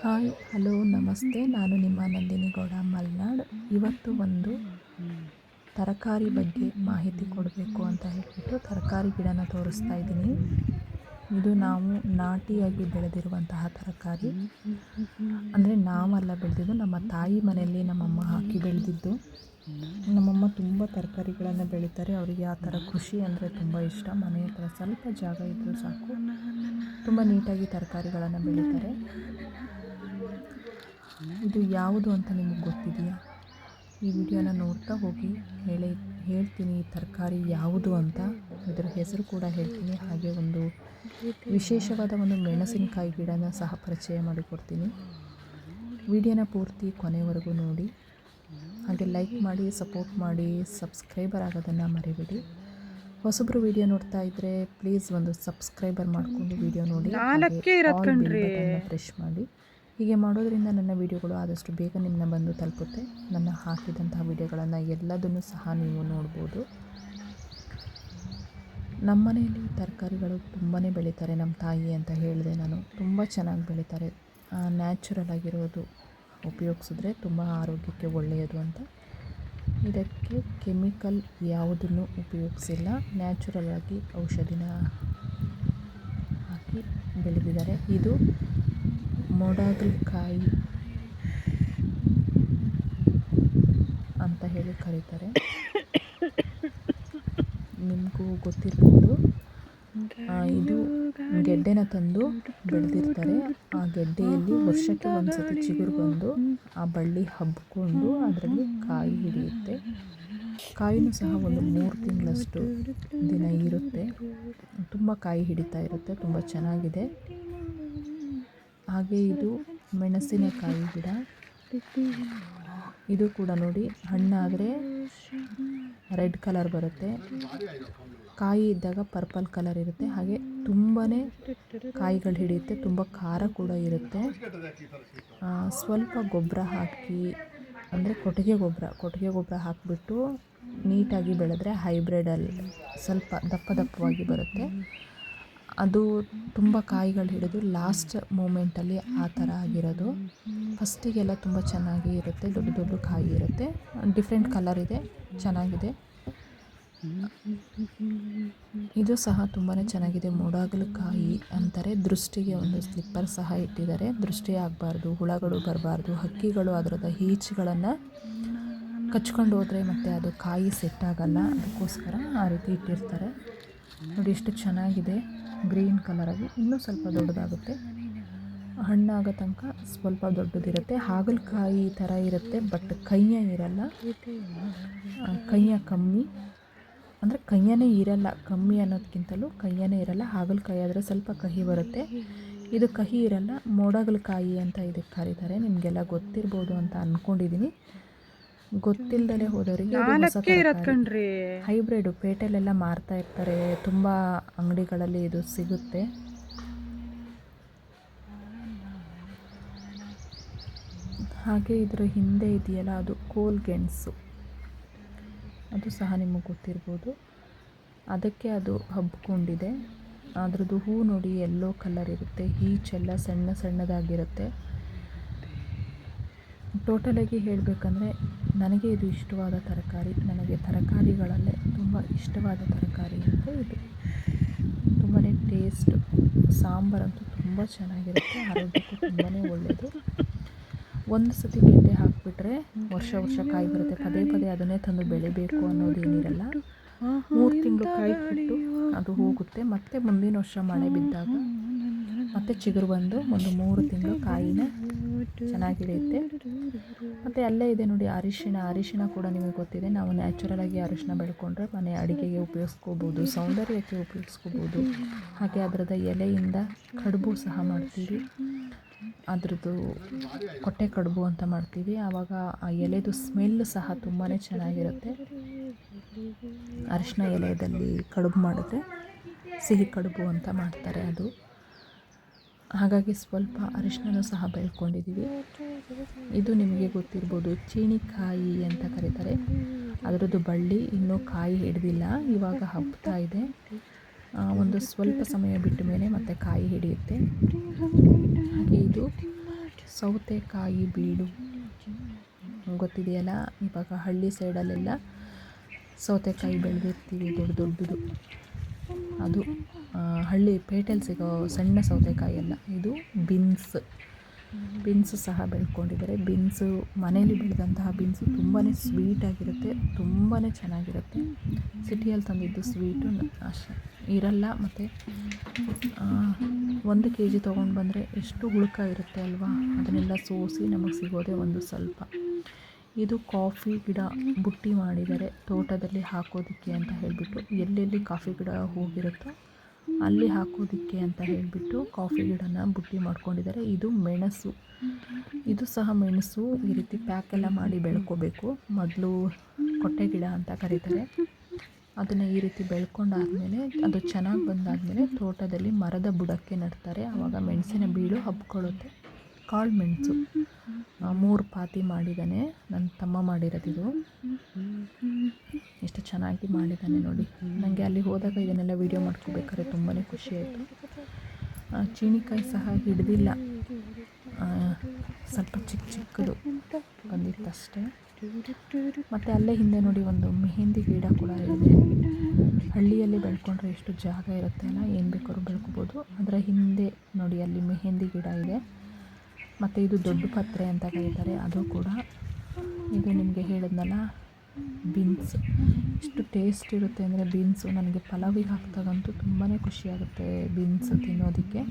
Hi, hello, ನಮಸ್ತೆ. ನಾನು ನಿಮ್ಮ ನಂದಿನಿ ಗೌಡ ಮಲ್ನಾಡ್. ಇವತ್ತು ಒಂದು ತರಕಾರಿ ಬಗ್ಗೆ ಮಾಹಿತಿ ಕೊಡಬೇಕು ಅಂತ ಹೇಳ್ಬಿಟ್ಟು ತರಕಾರಿ ಗಿಡನ ತೋರಿಸ್ತಾ ಇದ್ದೀನಿ. ಇದು ನಾವು ನಾಟಿಯಾಗಿ ಬೆಳೆದಿರುವಂತಹ ತರಕಾರಿ. ಅಂದರೆ ನಾವಲ್ಲ ಬೆಳೆದಿದ್ದು, ನಮ್ಮ ತಾಯಿ ಮನೆಯಲ್ಲಿ ನಮ್ಮಮ್ಮ ಹಾಕಿ ಬೆಳೆದಿದ್ದು. ನಮ್ಮಮ್ಮ ತುಂಬ ತರಕಾರಿಗಳನ್ನು ಬೆಳೀತಾರೆ. ಅವರಿಗೆ ಆ ಥರ ಕೃಷಿ ಅಂದರೆ ತುಂಬ ಇಷ್ಟ. ಮನೆಯ ಹತ್ರ ಸ್ವಲ್ಪ ಜಾಗ ಇದ್ದರೂ ಸಾಕು. ತುಂಬ ನೀಟಾಗಿ ತರಕಾರಿಗಳನ್ನು ಬೆಳೀತಾರೆ. ಇದು ಯಾವುದು ಅಂತ ನಿಮಗೆ ಗೊತ್ತಿದೆಯಾ? ಈ ವಿಡಿಯೋನ ನೋಡ್ತಾ ಹೋಗಿ ಹೇಳಿ ಹೇಳ್ತೀನಿ ಈ ತರಕಾರಿ ಯಾವುದು ಅಂತ. ಇದರ ಹೆಸರು ಕೂಡ ಹೇಳ್ತೀನಿ. ಹಾಗೆ ಒಂದು ವಿಶೇಷವಾದ ಒಂದು ಮೆಣಸಿನಕಾಯಿ ಗಿಡನ ಸಹ ಪರಿಚಯ ಮಾಡಿಕೊಡ್ತೀನಿ. ವಿಡಿಯೋನ ಪೂರ್ತಿ ಕೊನೆವರೆಗೂ ನೋಡಿ. ಹಾಗೆ ಲೈಕ್ ಮಾಡಿ ಸಪೋರ್ಟ್ ಮಾಡಿ ಸಬ್ಸ್ಕ್ರೈಬರ್ ಆಗೋದನ್ನು ಮರಿಬೇಡಿ. ಹೊಸಬ್ರು ವಿಡಿಯೋ ನೋಡ್ತಾ ಇದ್ದರೆ ಪ್ಲೀಸ್ ಒಂದು ಸಬ್ಸ್ಕ್ರೈಬರ್ ಮಾಡಿಕೊಂಡು ವಿಡಿಯೋ ನೋಡಿ. ಪ್ರೆಶ್ ಮಾಡಿ. ಹೀಗೆ ಮಾಡೋದರಿಂದ ನನ್ನ ವೀಡಿಯೋಗಳು ಆದಷ್ಟು ಬೇಗ ನಿಮ್ಮನ್ನ ಬಂದು ತಲುಪುತ್ತೆ. ನನ್ನ ಹಾಕಿದಂತಹ ವೀಡಿಯೋಗಳನ್ನು ಎಲ್ಲದನ್ನು ಸಹ ನೀವು ನೋಡ್ಬೋದು. ನಮ್ಮ ಮನೆಯಲ್ಲಿ ತರಕಾರಿಗಳು ತುಂಬಾ ಬೆಳೀತಾರೆ ನಮ್ಮ ತಾಯಿ ಅಂತ ಹೇಳಿದೆ ನಾನು. ತುಂಬ ಚೆನ್ನಾಗಿ ಬೆಳೀತಾರೆ. ನ್ಯಾಚುರಲ್ ಆಗಿರೋದು ಉಪಯೋಗಿಸಿದ್ರೆ ತುಂಬ ಆರೋಗ್ಯಕ್ಕೆ ಒಳ್ಳೆಯದು ಅಂತ. ಇದಕ್ಕೆ ಕೆಮಿಕಲ್ ಯಾವುದನ್ನು ಉಪಯೋಗಿಸಿಲ್ಲ. ನ್ಯಾಚುರಲ್ ಆಗಿ ಔಷಧಿನ ಹಾಕಿ ಬೆಳೆದಿದ್ದಾರೆ. ಇದು ಮೊಡಗಲ್ಕಾಯಿ ಅಂತ ಹೇಳಿ ಕರೀತಾರೆ. ನಿಮಗೂ ಗೊತ್ತಿರ್ಬೋದು. ಇದು ಗೆಡ್ಡೆನ ತಂದು ಬೆಳೆದಿರ್ತಾರೆ. ಆ ಗೆಡ್ಡೆಯಲ್ಲಿ ವರ್ಷಕ್ಕೆ ಒಂದು ಸತಿ ಚಿಗುರು ಬಂದು ಆ ಬಳ್ಳಿ ಹಬ್ಕೊಂಡು ಅದರಲ್ಲಿ ಕಾಯಿ ಹಿಡಿಯುತ್ತೆ. ಕಾಯಿನೂ ಸಹ ಒಂದು ಮೂರು ತಿಂಗಳಷ್ಟು ದಿನ ಇರುತ್ತೆ. ತುಂಬ ಕಾಯಿ ಹಿಡಿತಾ ಇರುತ್ತೆ. ತುಂಬ ಚೆನ್ನಾಗಿದೆ. ಹಾಗೆ ಇದು ಮೆಣಸಿನಕಾಯಿ ಗಿಡ. ಇದು ಕೂಡ ನೋಡಿ ಹಣ್ಣಾದರೆ ರೆಡ್ ಕಲರ್ ಬರುತ್ತೆ. ಕಾಯಿ ಇದ್ದಾಗ ಪರ್ಪಲ್ ಕಲರ್ ಇರುತ್ತೆ. ಹಾಗೆ ತುಂಬಾ ಕಾಯಿಗಳು ಹಿಡಿಯುತ್ತೆ. ತುಂಬ ಖಾರ ಕೂಡ ಇರುತ್ತೆ. ಸ್ವಲ್ಪ ಗೊಬ್ಬರ ಹಾಕಿ ಅಂದರೆ ಕೊಟ್ಟಿಗೆ ಗೊಬ್ಬರ ಕೊಟ್ಟಿಗೆ ಗೊಬ್ಬರ ಹಾಕಿಬಿಟ್ಟು ನೀಟಾಗಿ ಬೆಳೆದ್ರೆ ಹೈಬ್ರಿಡಲ್ಲಿ ಸ್ವಲ್ಪ ದಪ್ಪ ದಪ್ಪವಾಗಿ ಬರುತ್ತೆ. ಅದು ತುಂಬ ಕಾಯಿಗಳು ಹಿಡಿದು ಲಾಸ್ಟ್ ಮೂಮೆಂಟಲ್ಲಿ ಆ ಥರ ಆಗಿರೋದು. ಫಸ್ಟಿಗೆಲ್ಲ ತುಂಬ ಚೆನ್ನಾಗಿ ಇರುತ್ತೆ, ದೊಡ್ಡ ದೊಡ್ಡ ಕಾಯಿ ಇರುತ್ತೆ. ಡಿಫ್ರೆಂಟ್ ಕಲರ್ ಇದೆ, ಚೆನ್ನಾಗಿದೆ. ಇದು ಸಹ ತುಂಬಾ ಚೆನ್ನಾಗಿದೆ. ಕಾಯಿ ಅಂತಾರೆ. ದೃಷ್ಟಿಗೆ ಒಂದು ಸ್ಲಿಪ್ಪರ್ ಸಹ ಇಟ್ಟಿದ್ದಾರೆ. ದೃಷ್ಟಿ ಆಗಬಾರ್ದು, ಹುಳಗಳು ಬರಬಾರ್ದು, ಹಕ್ಕಿಗಳು ಅದರದ ಈಚುಗಳನ್ನು ಕಚ್ಕೊಂಡು ಹೋದರೆ ಮತ್ತು ಅದು ಕಾಯಿ ಸೆಟ್ ಆಗಲ್ಲ. ಅದಕ್ಕೋಸ್ಕರ ಆ ರೀತಿ ಇಟ್ಟಿರ್ತಾರೆ. ನೋಡಿ ಎಷ್ಟು ಚೆನ್ನಾಗಿದೆ. ಗ್ರೀನ್ ಕಲರಾಗಿ ಇನ್ನೂ ಸ್ವಲ್ಪ ದೊಡ್ಡದಾಗುತ್ತೆ. ಹಣ್ಣಾಗೋ ತನಕ ಸ್ವಲ್ಪ ದೊಡ್ಡದಿರುತ್ತೆ. ಹಾಗಲಕಾಯಿ ಥರ ಇರುತ್ತೆ ಬಟ್ ಕೈಯ ಇರಲ್ಲ. ಕೈಯ ಕಮ್ಮಿ. ಅಂದರೆ ಕೈಯನೇ ಇರಲ್ಲ. ಕಮ್ಮಿ ಅನ್ನೋದಕ್ಕಿಂತಲೂ ಕೈಯನೇ ಇರಲ್ಲ. ಹಾಗಲಕಾಯಿ ಆದರೆ ಸ್ವಲ್ಪ ಕಹಿ ಬರುತ್ತೆ. ಇದು ಕಹಿ ಇರಲ್ಲ. ಮೋಡಗಲಕಾಯಿ ಅಂತ ಇದಕ್ಕೆ ಕರೀತಾರೆ. ನಿಮಗೆಲ್ಲ ಗೊತ್ತಿರ್ಬೋದು ಅಂತ ಅಂದ್ಕೊಂಡಿದ್ದೀನಿ ಗೊತ್ತಿಲ್ಲದೆ ಹೋದವರಿಗೆ ಹೈಬ್ರಿಡ್ ಪೇಟೆಲೆಲ್ಲ ಮಾರ್ತಾ ಇರ್ತಾರೆ. ತುಂಬ ಅಂಗಡಿಗಳಲ್ಲಿ ಇದು ಸಿಗುತ್ತೆ. ಹಾಗೆ ಇದರ ಹಿಂದೆ ಇದೆಯಲ್ಲ ಅದು ಕೋಲ್ ಗೆಣಸು ಅದು ಸಹ ನಿಮಗೆ ಗೊತ್ತಿರ್ಬೋದು. ಅದಕ್ಕೆ ಅದು ಹಬ್ಕೊಂಡಿದೆ. ಅದರದ್ದು ಹೂ ನೋಡಿ ಎಲ್ಲೋ ಕಲರ್ ಇರುತ್ತೆ. ಈಚೆಲ್ಲ ಸಣ್ಣ ಸಣ್ಣದಾಗಿರುತ್ತೆ. ಟೋಟಲಾಗಿ ಹೇಳಬೇಕಂದ್ರೆ ನನಗೆ ಇದು ಇಷ್ಟವಾದ ತರಕಾರಿ, ನನಗೆ ತರಕಾರಿಗಳಲ್ಲೇ ತುಂಬ ಇಷ್ಟವಾದ ತರಕಾರಿ ಅಂದರೆ ಇದು. ತುಂಬಾ ಟೇಸ್ಟ್ ಸಾಂಬಾರಂತೂ ತುಂಬ ಚೆನ್ನಾಗಿರುತ್ತೆ, ಆರೋಗ್ಯಕ್ಕೂ ತುಂಬಾ ಒಳ್ಳೆಯದು ಒಂದು ಸತಿ ಗೆಡ್ಡೆ ಹಾಕಿಬಿಟ್ರೆ ವರ್ಷ ವರ್ಷ ಕಾಯಿ ಬರುತ್ತೆ, ಪದೇ ಪದೇ ಅದನ್ನೇ ತಂದು ಬೆಳಿಬೇಕು ಅನ್ನೋದೇನಿರಲ್ಲ ಮೂರು ತಿಂಗಳು ಕಾಯಿ ಬಿಟ್ಟು ಅದು ಹೋಗುತ್ತೆ, ಮತ್ತೆ ಮುಂದಿನ ವರ್ಷ ಮಳೆ ಬಿದ್ದಾಗ ಮತ್ತೆ ಚಿಗುರು ಬಂದು ಒಂದು ಮೂರು ತಿಂಗಳು ಕಾಯಿನ ಚೆನ್ನಾಗಿರುತ್ತೆ. ಮತ್ತು ಅಲ್ಲೇ ಇದೆ ನೋಡಿ ಅರಿಶಿಣ. ಅರಿಶಿಣ ಕೂಡ ನಿಮಗೆ ಗೊತ್ತಿದೆ. ನಾವು ನ್ಯಾಚುರಲಾಗಿ ಅರಿಶಿಣ ಬೆಳ್ಕೊಂಡ್ರೆ ಮನೆ ಅಡುಗೆಗೆ ಉಪಯೋಗಿಸ್ಕೋಬೋದು, ಸೌಂದರ್ಯಕ್ಕೆ ಉಪಯೋಗಿಸ್ಕೋಬೋದು. ಹಾಗೆ ಅದರದ ಎಲೆಯಿಂದ ಕಡುಬು ಸಹ ಮಾಡ್ತೀವಿ. ಅದರದ್ದು ಕೊಟ್ಟೆ ಕಡುಬು ಅಂತ ಮಾಡ್ತೀವಿ. ಆವಾಗ ಆ ಎಲೆದು ಸ್ಮೆಲ್ ಸಹ ತುಂಬಾ ಚೆನ್ನಾಗಿರುತ್ತೆ. ಅರಿಶಿನ ಎಲೆಯಲ್ಲಿ ಕಡುಬು ಮಾಡಿದ್ರೆ ಸಿಹಿ ಕಡುಬು ಅಂತ ಮಾಡ್ತಾರೆ ಅದು. ಹಾಗಾಗಿ ಸ್ವಲ್ಪ ಅರಿಶಿನ ಸಹ ಬೆಳ್ಕೊಂಡಿದ್ದೀವಿ. ಇದು ನಿಮಗೆ ಗೊತ್ತಿರ್ಬೋದು ಚೀನಿಕಾಯಿ ಅಂತ ಕರೀತಾರೆ. ಅದರದ್ದು ಬಳ್ಳಿ ಇನ್ನೂ ಕಾಯಿ ಹಿಡಿದಿಲ್ಲ, ಇವಾಗ ಹಬ್ತಾ ಇದೆ. ಒಂದು ಸ್ವಲ್ಪ ಸಮಯ ಬಿಟ್ಟ ಮೇಲೆ ಮತ್ತೆ ಕಾಯಿ ಹಿಡಿಯುತ್ತೆ. ಹಾಗೆ ಇದು ಸೌತೆಕಾಯಿ ಬೀಡು. ಗೊತ್ತಿದೆಯಲ್ಲ? ಇವಾಗ ಹಳ್ಳಿ ಸೈಡಲ್ಲೆಲ್ಲ ಸೌತೆಕಾಯಿ ಬೆಳೆದಿರ್ತೀವಿ, ದೊಡ್ಡ ದೊಡ್ಡದು. ಅದು ಹಳ್ಳಿ ಪೇಟೆಯಲ್ಲಿ ಸಿಗೋ ಸಣ್ಣ ಸೌತೆಕಾಯಿ ಅಲ್ಲ ಇದು ಬೀನ್ಸ್. ಬೀನ್ಸ್ ಸಹ ಬೆಳ್ಕೊಂಡಿದ್ದಾರೆ. ಬಿನ್ಸು ಮನೆಯಲ್ಲಿ ಬೆಳೆದಂತಹ ಬಿನ್ಸು ತುಂಬಾ ಸ್ವೀಟಾಗಿರುತ್ತೆ ತುಂಬಾ ಚೆನ್ನಾಗಿರುತ್ತೆ. ಸಿಟಿಯಲ್ಲಿ ತಂದಿದ್ದು ಸ್ವೀಟು ಅಷ್ಟೇ, ಇರಲ್ಲ ಮತ್ತು ಒಂದು ಕೆ ಜಿ ತೊಗೊಂಡು ಬಂದರೆ ಎಷ್ಟು ಹುಳುಕ ಇರುತ್ತೆ ಅಲ್ವಾ? ಅದನ್ನೆಲ್ಲ ಸೋಸಿ ನಮಗೆ ಸಿಗೋದೇ ಒಂದು ಸ್ವಲ್ಪ. ಇದು ಕಾಫಿ ಗಿಡ ಬುಟ್ಟಿ ಮಾಡಿದ್ದಾರೆ, ತೋಟದಲ್ಲಿ ಹಾಕೋದಕ್ಕೆ ಅಂತ ಹೇಳಿಬಿಟ್ಟು. ಎಲ್ಲೆಲ್ಲಿ ಕಾಫಿ ಗಿಡ ಹೋಗಿರುತ್ತೋ ಅಲ್ಲಿ ಹಾಕೋದಕ್ಕೆ ಅಂತ ಹೇಳಿಬಿಟ್ಟು ಕಾಫಿ ಗಿಡನ ಬುಟ್ಟಿ ಮಾಡ್ಕೊಂಡಿದ್ದಾರೆ. ಇದು ಮೆಣಸು. ಇದು ಸಹ ಮೆಣಸು ಈ ರೀತಿ ಪ್ಯಾಕ್ ಎಲ್ಲ ಮಾಡಿ ಬೆಳ್ಕೋಬೇಕು. ಮೊದಲು ಕೊಟ್ಟೆ ಗಿಡ ಅಂತ ಕರೀತಾರೆ. ಅದನ್ನು ಈ ರೀತಿ ಬೆಳ್ಕೊಂಡಾದಮೇಲೆ, ಅದು ಚೆನ್ನಾಗಿ ಬಂದಾದಮೇಲೆ ತೋಟದಲ್ಲಿ ಮರದ ಬುಡಕ್ಕೆ ನೆಡ್ತಾರೆ. ಆವಾಗ ಮೆಣಸಿನ ಬೀಳು ಹಬ್ಕೊಳ್ಳುತ್ತೆ. ಕಾಳು ಮೆಣಸು. ಮೂರು ಪಾತಿ ಮಾಡಿದ್ದಾನೆ. ನನ್ನ ತಮ್ಮ ಮಾಡಿರೋದಿದು. ಎಷ್ಟು ಚೆನ್ನಾಗಿ ಮಾಡಿದ್ದಾನೆ ನೋಡಿ. ನನಗೆ ಅಲ್ಲಿ ಹೋದಾಗ ಇದನ್ನೆಲ್ಲ ವೀಡಿಯೋ ಮಾಡ್ಕೋಬೇಕಾದ್ರೆ ತುಂಬಾ ಖುಷಿ ಆಯಿತು. ಚೀನಿಕಾಯಿ ಸಹ ಹಿಡ್ದಿಲ್ಲ. ಸ್ವಲ್ಪ ಚಿಕ್ಕ ಚಿಕ್ಕದು ಬಂದಿತ್ತಷ್ಟೇ. ಮತ್ತು ಅಲ್ಲೇ ಹಿಂದೆ ನೋಡಿ ಒಂದು ಮೆಹಂದಿ ಗಿಡ ಕೂಡ ಇದೆ. ಹಳ್ಳಿಯಲ್ಲಿ ಬೆಳ್ಕೊಂಡ್ರೆ ಎಷ್ಟು ಜಾಗ ಇರುತ್ತೆ ಅಲ್ಲ ಏನು ಬೇಕಾದ್ರೂ ಬೆಳ್ಕೊಬೋದು. ಅದರ ಹಿಂದೆ ನೋಡಿ ಅಲ್ಲಿ ಮೆಹಂದಿ ಗಿಡ ಇದೆ. ಮತ್ತು ಇದು ದೊಡ್ಡ ಪತ್ರೆ ಅಂತ ಕರೀತಾರೆ. ಅದು ಕೂಡ ಇದು ನಿಮಗೆ ಹೇಳಿದ್ನಲ್ಲ, ಬೀನ್ಸ್. ಎಷ್ಟು ಟೇಸ್ಟ್ ಇರುತ್ತೆ ಅಂದರೆ ಬೀನ್ಸು ನನಗೆ ಪಲಾವಿಗೆ ಹಾಕಿದಾಗಂತೂ ತುಂಬಾ ಖುಷಿಯಾಗುತ್ತೆ ಬೀನ್ಸ್ ತಿನ್ನೋದಕ್ಕೆ.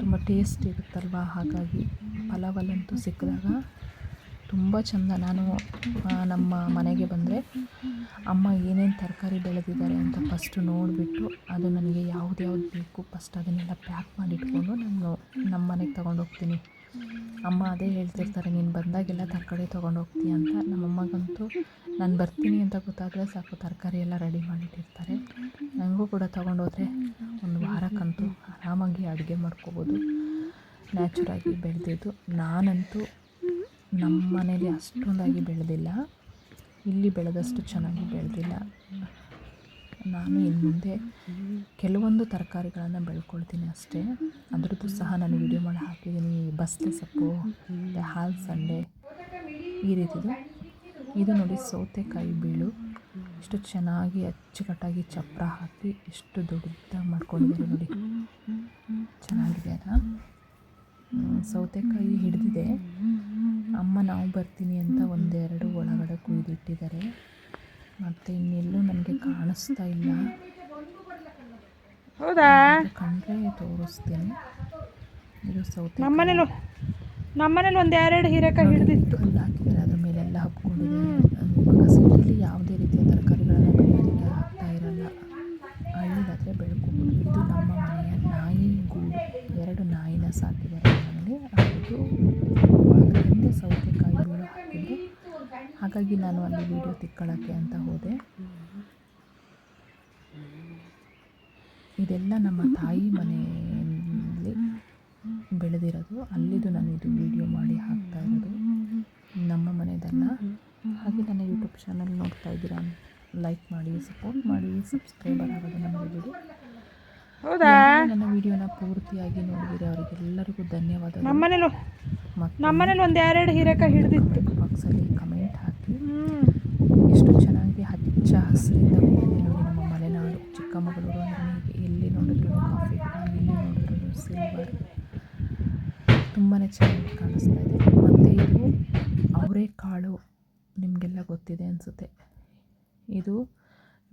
ತುಂಬ ಟೇಸ್ಟ್ ಇರುತ್ತಲ್ವ? ಹಾಗಾಗಿ ಪಲಾವಲ್ಲಂತೂ ಸಿಕ್ಕಿದಾಗ ತುಂಬ ಚೆಂದ. ನಾನು ನಮ್ಮ ಮನೆಗೆ ಬಂದರೆ ಅಮ್ಮ ಏನೇನು ತರಕಾರಿ ಬೆಳೆದಿದ್ದಾರೆ ಅಂತ ಫಸ್ಟು ನೋಡಿಬಿಟ್ಟು ಅದು ನನಗೆ ಯಾವ್ದು ಯಾವ್ದು ಬೇಕು ಫಸ್ಟ್ ಅದನ್ನೆಲ್ಲ ಪ್ಯಾಕ್ ಮಾಡಿ ಇಟ್ಕೊಂಡು ನಾನು ನಮ್ಮ ಮನೆಗೆ ತಗೊಂಡೋಗ್ತೀನಿ. ಅಮ್ಮ ಅದೇ ಹೇಳ್ತಿರ್ತಾರೆ, ನೀನು ಬಂದಾಗೆಲ್ಲ ತರಕಾರಿ ತೊಗೊಂಡೋಗ್ತೀಯ ಅಂತ. ನಮ್ಮಮ್ಮಗಂತೂ ನಾನು ಬರ್ತೀನಿ ಅಂತ ಗೊತ್ತಾದರೆ ಸಾಕು, ತರಕಾರಿ ಎಲ್ಲ ರೆಡಿ ಮಾಡಿಟ್ಟಿರ್ತಾರೆ. ನನಗೂ ಕೂಡ ತೊಗೊಂಡೋದ್ರೆ ಒಂದು ವಾರಕ್ಕಂತೂ ಆರಾಮಾಗಿ ಅಡುಗೆ ಮಾಡ್ಕೋಬೋದು. ನ್ಯಾಚುರಾಗಿ ಬೆಳೆದಿದ್ದು. ನಾನಂತೂ ನಮ್ಮ ಮನೇಲಿ ಅಷ್ಟೊಂದಾಗಿ ಬೆಳೆದಿಲ್ಲ. ಇಲ್ಲಿ ಬೆಳೆದಷ್ಟು ಚೆನ್ನಾಗಿ ಬೆಳೆದಿಲ್ಲ. ನಾನು ಇನ್ನು ಮುಂದೆ ಕೆಲವೊಂದು ತರಕಾರಿಗಳನ್ನು ಬೆಳ್ಕೊಳ್ತೀನಿ ಅಷ್ಟೇ. ಅದರದ್ದು ಸಹ ನಾನು ವಿಡಿಯೋ ಮಾಡಿ ಹಾಕಿದ್ದೀನಿ. ಬಸ್ಲೆ ಸೊಪ್ಪು ಮತ್ತು ಹಾಲು ಸಂಡೆ, ಈ ರೀತಿದು. ಇದು ನೋಡಿ ಸೌತೆಕಾಯಿ ಬೀಳು. ಎಷ್ಟು ಚೆನ್ನಾಗಿ ಅಚ್ಚುಕಟ್ಟಾಗಿ ಚಪ್ಪರ ಹಾಕಿ ಎಷ್ಟು ದೊಡ್ಡದಾಗಿ ಮಾಡ್ಕೊಂಡಿದ್ದಾರೆ ನೋಡಿ. ಚೆನ್ನಾಗಿದೆ ಅಲ್ಲ ಸೌತೆಕಾಯಿ ಹಿಡಿದಿದೆ. ಅಮ್ಮ ನಾವು ಬರ್ತೀನಿ ಅಂತ ಒಂದೆರಡು ಒಳಗಡೆ ಕುಯ್ದಿಟ್ಟಿದ್ದಾರೆ ಮತ್ತು ಇನ್ನೆಲ್ಲೂ ನನಗೆ ಕಾಣಿಸ್ತಾ ಇಲ್ಲ. ಹೌದಾ? ಕಂಡ್ರೆ ತೋರಿಸ್ತೀನಿ. ಇದು ಸೌತೆ ನಮ್ಮನೇಲು ನಮ್ಮನೇಲಿ ಒಂದು ಎರಡು ಹೀರೆಕಾಯಿ ಹಿಡಿದಿತ್ತು. ಹುಲ್ಲು ಹಾಕಿದ್ದಾರೆ. ಅದ್ರ ಮೇಲೆಲ್ಲ ಹಬ್ಕೊಂಡಿದೆ ಇವಾಗ ಸಿಟಿಲಿ ಯಾವುದೇ ರೀತಿಯ ತರಕಾರಿಗಳನ್ನು ಬೆಳೆಯೋದಕ್ಕೆ ಆಗ್ತಾ ಇರಲ್ಲ. ಹಳ್ಳಿಗಾದರೆ ಬೆಳ್ಕೊಂಡು ಇದು ನಮ್ಮ ಮನೆಯ ನಾಯಿ ಗೂಡು. ಎರಡು ನಾಯಿನ ಸಾಕಿದ್ದಾರೆ ಮನೇಲಿ ಅದು ಅದ್ರ ಹಿಂದೆ ಸೌತೆಕಾಯಿ ಬೀಳು ಹಾಕಿದ್ರು ಹಾಗಾಗಿ ನಾನು ಅಲ್ಲಿ ವೀಡಿಯೋ ತಿಕ್ಕೊಳ್ಳೋಕ್ಕೆ ಅಂತ ಹೋದೆ. ಇದೆಲ್ಲ ನಮ್ಮ ತಾಯಿ ಮನೆಯಲ್ಲಿ ಬೆಳೆದಿರೋದು. ಅಲ್ಲಿದು ನಾನು ಇದು ವಿಡಿಯೋ ಮಾಡಿ ಹಾಕ್ತಾ ಇರೋದು. ನಮ್ಮ ಮನೆಯದಲ್ಲ ಹಾಗೆ ನನ್ನ ಯೂಟ್ಯೂಬ್ ಚಾನಲ್ ನೋಡ್ತಾ ಇದ್ದೀರಾ ಲೈಕ್ ಮಾಡಿ ಸಪೋರ್ಟ್ ಮಾಡಿ ಸಬ್ಸ್ಕ್ರೈಬರ್ ಆಗೋದನ್ನು ಮರಿಬೇಡಿ ಹೌದಾ? ನನ್ನ ವಿಡಿಯೋನ ಪೂರ್ತಿಯಾಗಿ ನೋಡಿದರೆ ಅವರಿಗೆಲ್ಲರಿಗೂ ಧನ್ಯವಾದಗಳು. ನಮ್ಮನೇಲು ನಮ್ಮನೇಲಿ ಒಂದು ಎರಡು ಹೀರೆಕಾಯಿ ಹಿಡಿದಿತ್ತು. ಬಾಕ್ಸಲ್ಲಿ ಕಮೆಂಟ್ ಚೆನ್ನಾಗಿ ಹಚ್ಚ ಹಸಿರಿಂದ ಕೂಡಿದೆ ನೋಡಿ ನಮ್ಮ ಮಲೆನಾಡು. ಚಿಕ್ಕಮಗಳೂರು ಅಂದರೆ ಎಲ್ಲಿ ನೋಡಿದ್ರು ಕಾಫಿ ಎಲ್ಲಿ ನೋಡಿದ್ರು ಸಿಲ್ವರ್. ತುಂಬಾ ಚೆನ್ನಾಗಿ ಕಾಣಿಸ್ತಾ ಇದೆ. ಮತ್ತು ಇದು ಅವರೆಕಾಳು ನಿಮಗೆಲ್ಲ ಗೊತ್ತಿದೆ ಅನಿಸುತ್ತೆ. ಇದು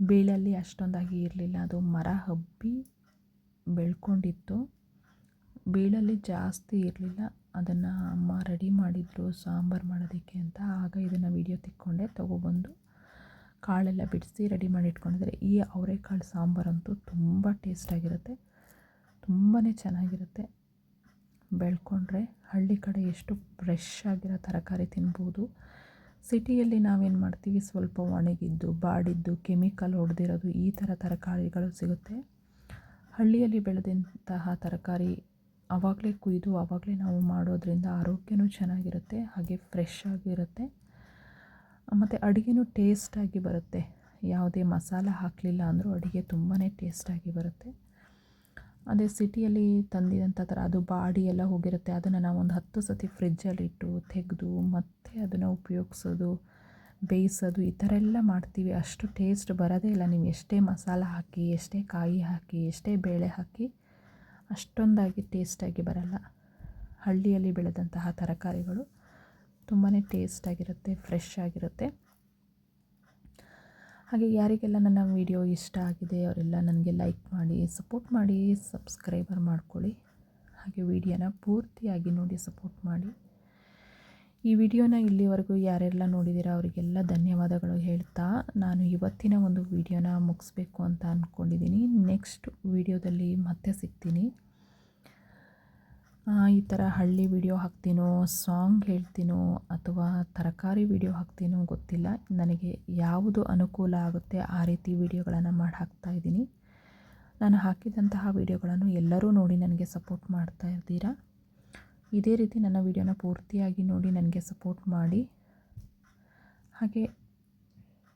ಬೀಳಲ್ಲಿ ಅಷ್ಟೊಂದಾಗಿ ಇರಲಿಲ್ಲ. ಅದು ಮರ ಹಬ್ಬಿ ಬೆಳ್ಕೊಂಡಿತ್ತು. ಬೀಳಲ್ಲಿ ಜಾಸ್ತಿ ಇರಲಿಲ್ಲ. ಅದನ್ನು ಅಮ್ಮ ರೆಡಿ ಮಾಡಿದರು ಸಾಂಬಾರು ಮಾಡೋದಕ್ಕೆ ಅಂತ. ಆಗ ಇದನ್ನು ವೀಡಿಯೋ ತಿಕ್ಕೊಂಡೆ. ತೊಗೊಬಂದು ಕಾಳೆಲ್ಲ ಬಿಡಿಸಿ ರೆಡಿ ಮಾಡಿ ಇಟ್ಕೊಂಡಿದ್ದಾರೆ. ಈ ಅವರೆಕಾಳು ಸಾಂಬಾರಂತೂ ತುಂಬ ಟೇಸ್ಟಾಗಿರುತ್ತೆ ತುಂಬಾ ಚೆನ್ನಾಗಿರುತ್ತೆ. ಬೆಳ್ಕೊಂಡ್ರೆ ಹಳ್ಳಿ ಕಡೆ ಎಷ್ಟು ಫ್ರೆಶ್ ಆಗಿರೋ ತರಕಾರಿ ತಿನ್ಬೋದು. ಸಿಟಿಯಲ್ಲಿ ನಾವೇನು ಮಾಡ್ತೀವಿ? ಸ್ವಲ್ಪ ಒಣಗಿದ್ದು, ಬಾಡಿದ್ದು ಕೆಮಿಕಲ್ ಹೊಡೆದಿರೋದು ಈ ಥರ ತರಕಾರಿಗಳು ಸಿಗುತ್ತೆ. ಹಳ್ಳಿಯಲ್ಲಿ ಬೆಳೆದಂತಹ ತರಕಾರಿ ಆವಾಗಲೇ ಕುಯ್ದು ಆವಾಗಲೇ ನಾವು ಮಾಡೋದ್ರಿಂದ ಆರೋಗ್ಯನೂ ಚೆನ್ನಾಗಿರುತ್ತೆ, ಹಾಗೆ ಫ್ರೆಶ್ ಆಗಿರುತ್ತೆ. ಮತ್ತು ಅಡುಗೆನೂ ಟೇಸ್ಟಾಗಿ ಬರುತ್ತೆ. ಯಾವುದೇ ಮಸಾಲ ಹಾಕಲಿಲ್ಲ ಅಂದರೂ ಅಡುಗೆ ತುಂಬಾ ಟೇಸ್ಟಾಗಿ ಬರುತ್ತೆ. ಅದೇ ಸಿಟಿಯಲ್ಲಿ ತಂದಿದಂಥ ಥರ ಅದು ಬಾಡಿ ಎಲ್ಲ ಹೋಗಿರುತ್ತೆ. ಅದನ್ನು ನಾವು ಒಂದು ಹತ್ತು ಸತಿ ಫ್ರಿಜ್ಜಲ್ಲಿಟ್ಟು ತೆಗೆದು, ಮತ್ತೆ ಅದನ್ನು ಉಪಯೋಗಿಸೋದು, ಬೇಯಿಸೋದು, ಈ ಥರ ಎಲ್ಲ ಮಾಡ್ತೀವಿ. ಅಷ್ಟು ಟೇಸ್ಟ್ ಬರೋದೇ ಇಲ್ಲ. ನೀವು ಎಷ್ಟೇ ಮಸಾಲ ಹಾಕಿ, ಎಷ್ಟೇ ಕಾಯಿ ಹಾಕಿ, ಎಷ್ಟೇ ಬೇಳೆ ಹಾಕಿ, ಅಷ್ಟೊಂದಾಗಿ ಟೇಸ್ಟಾಗಿ ಬರಲ್ಲ. ಹಳ್ಳಿಯಲ್ಲಿ ಬೆಳೆದಂತಹ ತರಕಾರಿಗಳು. ತುಂಬಾ ಟೇಸ್ಟಾಗಿರುತ್ತೆ ಫ್ರೆಶ್ ಆಗಿರುತ್ತೆ. ಹಾಗೆ ಯಾರಿಗೆಲ್ಲ ನನ್ನ ವಿಡಿಯೋ ಇಷ್ಟ ಆಗಿದೆ, ಅವರೆಲ್ಲ ನನಗೆ ಲೈಕ್ ಮಾಡಿ ಸಪೋರ್ಟ್ ಮಾಡಿ ಸಬ್ಸ್ಕ್ರೈಬರ್ ಮಾಡ್ಕೊಳ್ಳಿ. ಹಾಗೆ ವಿಡಿಯೋನ ಪೂರ್ತಿಯಾಗಿ ನೋಡಿ ಸಪೋರ್ಟ್ ಮಾಡಿ. ಈ ವಿಡಿಯೋನ ಇಲ್ಲಿವರೆಗೂ ಯಾರೆಲ್ಲ ನೋಡಿದ್ದೀರಾ ಅವರಿಗೆಲ್ಲ ಧನ್ಯವಾದಗಳು ಹೇಳ್ತಾ ನಾನು ಇವತ್ತಿನ ಒಂದು ವಿಡಿಯೋನ ಮುಗಿಸ್ಬೇಕು ಅಂತ ಅಂದ್ಕೊಂಡಿದ್ದೀನಿ ನೆಕ್ಸ್ಟ್ ವಿಡಿಯೋದಲ್ಲಿ ಮತ್ತೆ ಸಿಗ್ತೀನಿ. ಈ ಥರ ಹಳ್ಳಿ ವಿಡಿಯೋ ಹಾಕ್ತೀನೋ ಸಾಂಗ್ ಹೇಳ್ತೀನೋ ಅಥವಾ ತರಕಾರಿ ವಿಡಿಯೋ ಹಾಕ್ತೀನೋ ಗೊತ್ತಿಲ್ಲ. ನನಗೆ ಯಾವುದು ಅನುಕೂಲ ಆಗುತ್ತೆ ಆ ರೀತಿ ವಿಡಿಯೋಗಳನ್ನು ಮಾಡಿ ಹಾಕ್ತಾ ಇದ್ದೀನಿ. ನಾನು ಹಾಕಿದಂತಹ ವಿಡಿಯೋಗಳನ್ನು ಎಲ್ಲರೂ ನೋಡಿ ನನಗೆ ಸಪೋರ್ಟ್ ಮಾಡ್ತಾ ಇರ್ತೀರಾ ಇದೇ ರೀತಿ ನನ್ನ ವಿಡಿಯೋನ ಪೂರ್ತಿಯಾಗಿ ನೋಡಿ ನನಗೆ ಸಪೋರ್ಟ್ ಮಾಡಿ. ಹಾಗೆ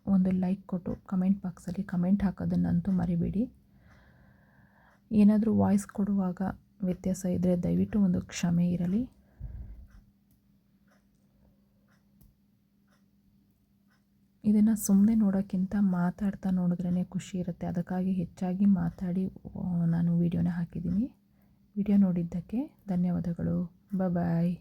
ಒಂದು ಲೈಕ್ ಕೊಟ್ಟು ಕಮೆಂಟ್ ಬಾಕ್ಸಲ್ಲಿ ಕಮೆಂಟ್ ಹಾಕೋದನ್ನಂತೂ ಮರಿಬೇಡಿ. ಏನಾದರೂ ವಾಯ್ಸ್ ಕೊಡುವಾಗ ವ್ಯತ್ಯಾಸ ಇದ್ದರೆ ದಯವಿಟ್ಟು ಒಂದು ಕ್ಷಮೆ ಇರಲಿ. ಇದನ್ನು ಸುಮ್ಮನೆ ನೋಡೋಕ್ಕಿಂತ ಮಾತಾಡ್ತಾ ನೋಡಿದ್ರೇ ಖುಷಿ ಇರುತ್ತೆ. ಅದಕ್ಕಾಗಿ ಹೆಚ್ಚಾಗಿ ಮಾತಾಡಿ ನಾನು ವಿಡಿಯೋನ ಹಾಕಿದ್ದೀನಿ. ವಿಡಿಯೋ ನೋಡಿದ್ದಕ್ಕೆ ಧನ್ಯವಾದಗಳು. ಬಾಯ್